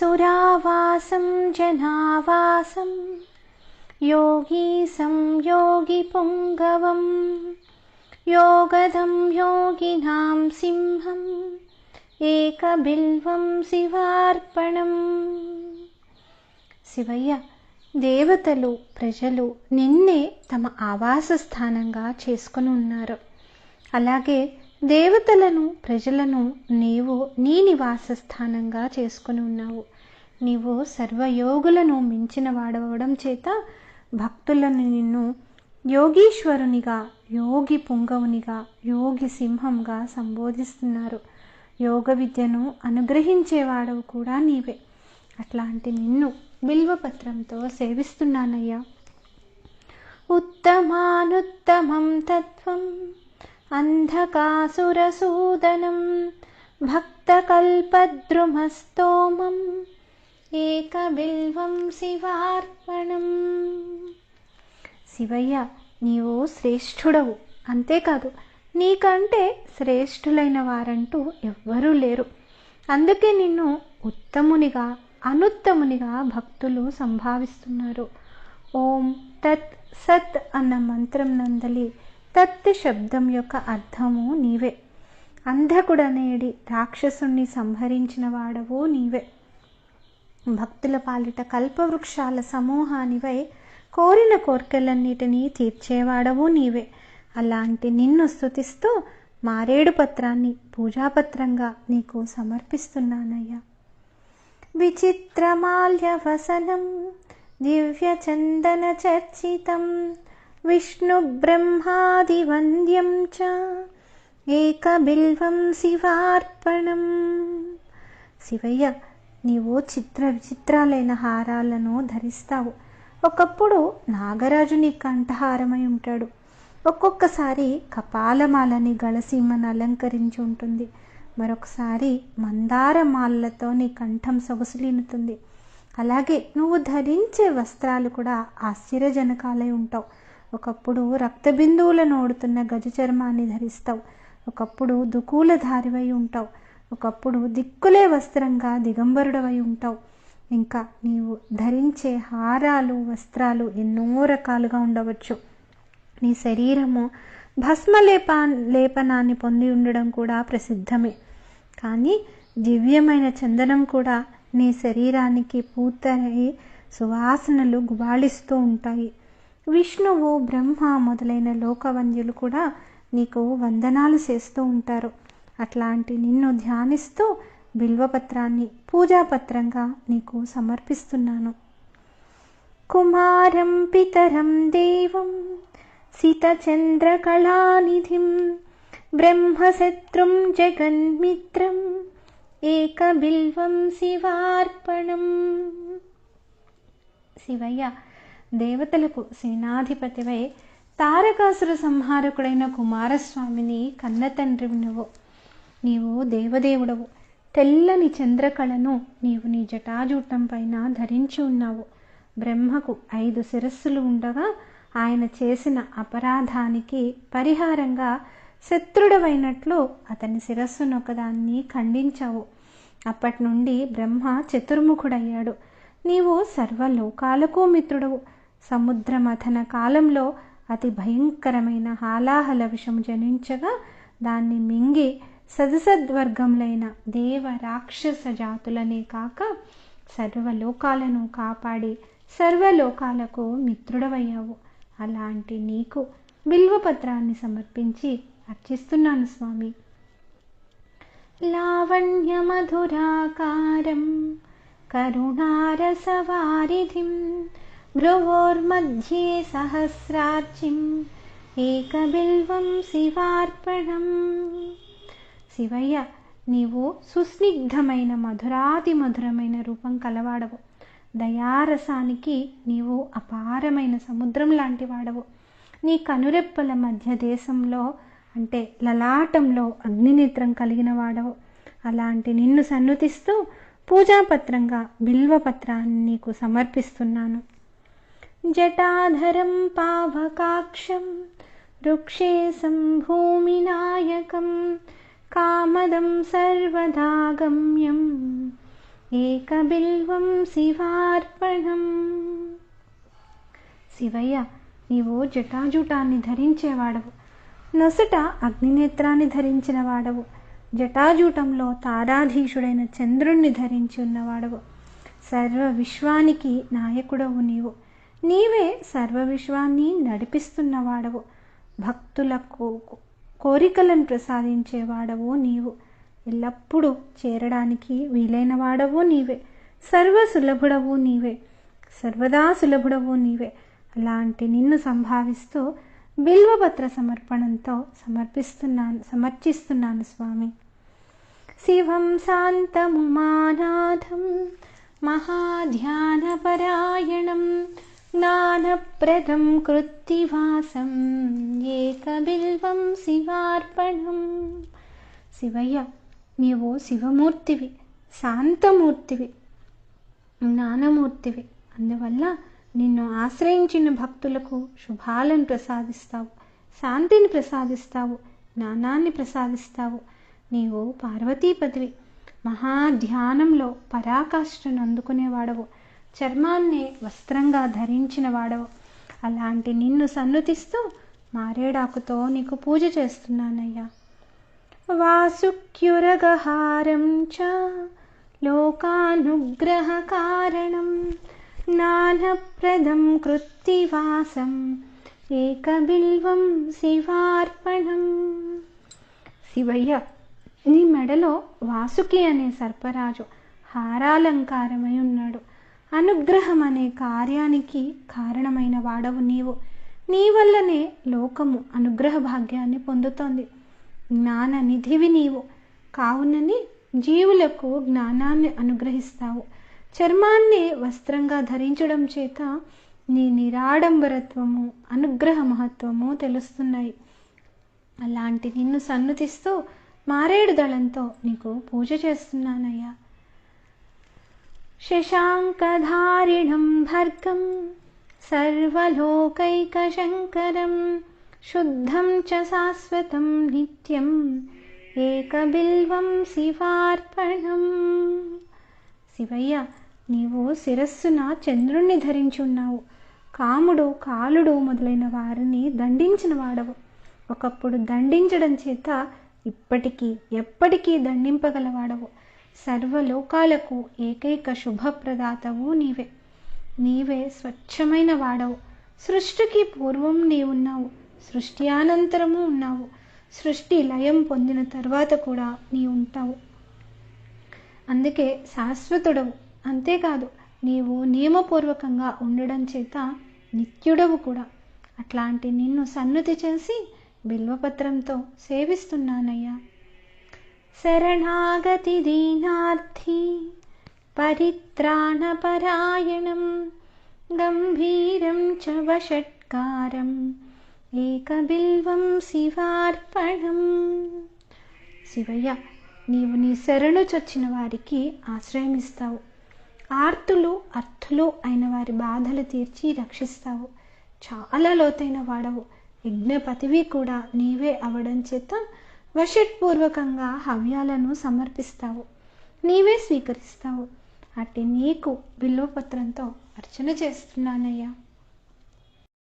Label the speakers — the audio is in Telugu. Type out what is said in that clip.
Speaker 1: సురావాసం జనావాసం యోగీ సంయోగి పుంగవం యోగదం యోగినాం సింహం ఏకబిల్వం శివార్పణం శివయ్య దేవతలు ప్రజలు నిన్నే తమ ఆవాస స్థానంగా చేసుకుని ఉన్నారు. అలాగే దేవతలను ప్రజలను నీవు నీ నివాస స్థానంగా చేసుకుని ఉన్నావు. నీవు సర్వయోగులను మించిన వాడవడం చేత భక్తులను నిన్ను యోగీశ్వరునిగా యోగి పుంగవునిగా యోగి సింహంగా సంబోధిస్తున్నారు. యోగ విద్యను అనుగ్రహించేవాడవు కూడా నీవే. అట్లాంటి నిన్ను బిల్వపత్రంతో సేవిస్తున్నానయ్యా. ఉత్తమానుత్తమం తత్వం అంధకాసురసూదనం భక్తకల్పద్రుమస్తోమం ఏకబిల్వం శివార్పణం. శివయ్య నీవు శ్రేష్ఠుడవు. అంతేకాదు నీకంటే శ్రేష్ఠులైన వారంటూ ఎవ్వరూ లేరు. అందుకే నిన్ను ఉత్తమునిగా అనుత్తమునిగా భక్తులు సంభావిస్తున్నారు. ఓం తత్ సత్ అన్న మంత్రం నందలి. తత్ శబ్దం యొక్క అర్థము నీవే. అంధకుడనేడి రాక్షసుణ్ణి సంహరించిన వాడవు నీవే. భక్తుల పాలిట కల్పవృక్షాల సమూహానివై కోరిన కోర్కెలన్నిటినీ తీర్చేవాడవు నీవే. అలాంటి నిన్ను స్థుతిస్తూ మారేడు పత్రాన్ని పూజాపత్రంగా నీకు సమర్పిస్తున్నానయ్యా. విచిత్రమాల్యవసనం దివ్యచందనచర్చితం విష్ణుబ్రహ్మాదివంద్యం చ ఏకబిల్వం శివార్పణం శివయ్య నీవు చిత్ర విచిత్రాలైన హారాలను ధరిస్తావు. ఒకప్పుడు నాగరాజు నీ కంఠహారమై ఉంటాడు. ఒక్కొక్కసారి కపాలమాలని గళసీమను అలంకరించి ఉంటుంది. మరొకసారి మందారమాలతో నీ కంఠం సొగసులీనుతుంది. అలాగే నువ్వు ధరించే వస్త్రాలు కూడా ఆశ్చర్యజనకాలై ఉంటావు. ఒకప్పుడు రక్తబిందువులను ఓడుతున్న గజ చర్మాన్ని ధరిస్తావు. ఒకప్పుడు దుకూలధారివై ఉంటావు. ఒకప్పుడు దిక్కులే వస్త్రంగా దిగంబరుడవై ఉంటావు. ఇంకా నీవు ధరించే హారాలు వస్త్రాలు ఎన్నో రకాలుగా ఉండవచ్చు. నీ శరీరము భస్మలేపా లేపనాన్ని పొంది ఉండడం కూడా ప్రసిద్ధమే. కానీ దివ్యమైన చందనం కూడా నీ శరీరానికి పూర్తయి సువాసనలు గుబాళిస్తూ ఉంటాయి. విష్ణువు బ్రహ్మ మొదలైన లోకవంద్యులు కూడా నీకు వందనాలు చేస్తూ ఉంటారు. అట్లాంటి నిన్ను ధ్యానిస్తూ బిల్వపత్రాన్ని పూజాపత్రంగా నీకు సమర్పిస్తున్నాను. కుమారం పితరం దేవం సితచంద్రకళానిధిం బ్రహ్మశత్రుం జగన్మిత్రం ఏకబిల్వం శివార్పణం. శివయ్య దేవతలకు సేనాధిపతివై తారకాసుర సంహారకుడైన కుమారస్వామిని కన్న తండ్రి నువ్వు నీవు దేవదేవుడవు. తెల్లని చంద్రకళను నీవు నీ జటాజూటం పైన ధరించి ఉన్నావు. బ్రహ్మకు ఐదు శిరస్సులు ఉండగా ఆయన చేసిన అపరాధానికి పరిహారంగా శత్రుడవైనట్లు అతని శిరస్సునొకదాన్ని ఖండించావు. అప్పటి నుండి బ్రహ్మ చతుర్ముఖుడయ్యాడు. నీవు సర్వలోకాలకు మిత్రుడవు. సముద్రమథన కాలంలో అతి భయంకరమైన హాలాహల విషం జనించగా దాన్ని మింగి సదసద్వర్గములైన దేవ రాక్షస జాతులనే కాక సర్వలోకాలను కాపాడి సర్వలోకాలకు మిత్రుడవయ్యావు. అలాంటి నీకు బిల్వపత్రాన్ని సమర్పించి అర్చిస్తున్నాను స్వామి. లావణ్యమధురాకారం కరుణారసవారిధిం భ్రువోర్మధ్యే సహస్రార్చిం ఏకబిల్వం శివార్పణం. శివయ్య నీవు సుస్నిగ్ధమైన మధురాతి మధురమైన రూపం కలవాడవు. దయారసానికి నీవు అపారమైన సముద్రం లాంటి వాడవు. నీ కనురెప్పల మధ్య దేశంలో అంటే లలాటంలో అగ్నినేత్రం కలిగిన వాడవు. అలాంటి నిన్ను సన్నుతిస్తూ పూజాపత్రంగా బిల్వపత్రాన్ని నీకు సమర్పిస్తున్నాను. జటాధరం పావకాక్షం వృక్షేశం భూమినాయకం కామదం సర్వదాగమ్యం ఏకబిల్వం శివార్పణం. శివయ్య నీవు జటాజూటాన్ని ధరించేవాడవు. నొసట అగ్నినేత్రాన్ని ధరించిన వాడవు జటాజూటంలో తారాధీశుడైన చంద్రుణ్ణి ధరించి ఉన్నవాడవు. సర్వ విశ్వానికి నాయకుడవు నీవు. నీవే సర్వ విశ్వాన్ని నడిపిస్తున్నవాడవు. భక్తులకు కోరికలను ప్రసాదించేవాడవు నీవు. ఎల్లప్పుడూ చేరడానికి వీలైన వాడవు నీవే. సర్వ సులభుడవు నీవే. సర్వదా సులభుడవు నీవే. అలాంటి నిన్ను సంభావిస్తూ బిల్వపత్ర సమర్పణంతో సమర్పిస్తున్నాను సమర్చిస్తున్నాను స్వామి. శివం శాంతముమానాథం మహాధ్యానపరాయణం ज्ञानप्रदं కృత్తివాసం ఏకబిల్వం శివార్పణం. శివయ్య నీవు శివమూర్తివి శాంతమూర్తివి జ్ఞానమూర్తివి. అందువల్ల నిన్ను ఆశ్రయించిన భక్తులకు శుభాలను ప్రసాదిస్తావు శాంతిని ప్రసాదిస్తావు జ్ఞానాన్ని ప్రసాదిస్తావు. నీవు పార్వతీపతివి మహాధ్యానంలో పరాకాష్ఠను అందుకునేవాడవు. చర్మాన్నే వస్త్రంగా ధరించిన వాడవు. అలాంటి నిన్ను సన్నుతిస్తూ మారేడాకుతో నీకు పూజ చేస్తున్నానయ్యా. వాసుక్యురగహారం చ లోకానుగ్రహ కారణం నానప్రదం కృత్తివాసం ఏకబిల్వం శివార్పణం. శివయ్య నీ మెడలో వాసుకి అనే సర్పరాజు హారాలంకారమై ఉన్నాడు. అనుగ్రహం అనే కార్యానికి కారణమైన వాడవు నీవు. నీ వల్లనే లోకము అనుగ్రహ భాగ్యాన్ని పొందుతోంది. జ్ఞాన నిధివి నీవు. కావునని జీవులకు జ్ఞానాన్ని అనుగ్రహిస్తావు. చర్మాన్ని వస్త్రంగా ధరించడం చేత నీ నిరాడంబరత్వము అనుగ్రహ మహత్వము తెలుస్తున్నాయి. అలాంటి నిన్ను సన్నుతిస్తూ మారేడు దళంతో నీకు పూజ చేస్తున్నానయ్యా. శశాంకధారిణం భర్గం సర్వలోకైకశంకరం శుద్ధం చ శాశ్వతం నిత్యం ఏకబిల్వం శివార్పణం శివయ్య నీవు శిరస్సున చంద్రుణ్ణి ధరించున్నావు కాముడు కాలుడు మొదలైన వారిని దండించిన వాడవు. ఒకప్పుడు దండించడం చేత ఇప్పటికీ ఎప్పటికీ దండింపగలవాడవు. సర్వలోకాలకు ఏకైక శుభప్రదాతవు నీవే. నీవే స్వచ్ఛమైన వాడవు. సృష్టికి పూర్వం నీవున్నావు సృష్టి అనంతరము ఉన్నావు. సృష్టి లయం పొందిన తర్వాత కూడా నీ ఉంటావు. అందుకే శాశ్వతుడవు. అంతేకాదు నీవు నియమపూర్వకంగా ఉండడం చేత నిత్యుడవు కూడా. అట్లాంటి నిన్ను సన్నుతి చేసి బిల్వపత్రంతో సేవిస్తున్నానయ్యా. శరణాగతి దీనార్థి పరిత్రాణపరాయణం గంభీరం చ వషట్కారం ఏకబిల్వం శివార్పణం శివయ్య నీవు నీ శరణు చొచ్చిన వారికి ఆశ్రయమిస్తావు. ఆర్తులు అర్థులు అయిన వారి బాధలు తీర్చి రక్షిస్తావు. చాలా లోతైన వాడవు. యజ్ఞపతివి కూడా నీవే అవడం చేత వషట్పూర్వకంగా హవ్యాలను సమర్పిస్తావు. నీవే స్వీకరిస్తావు. అట్టి నీకు బిల్వపత్రంతో అర్చన చేస్తున్నానయ్యా.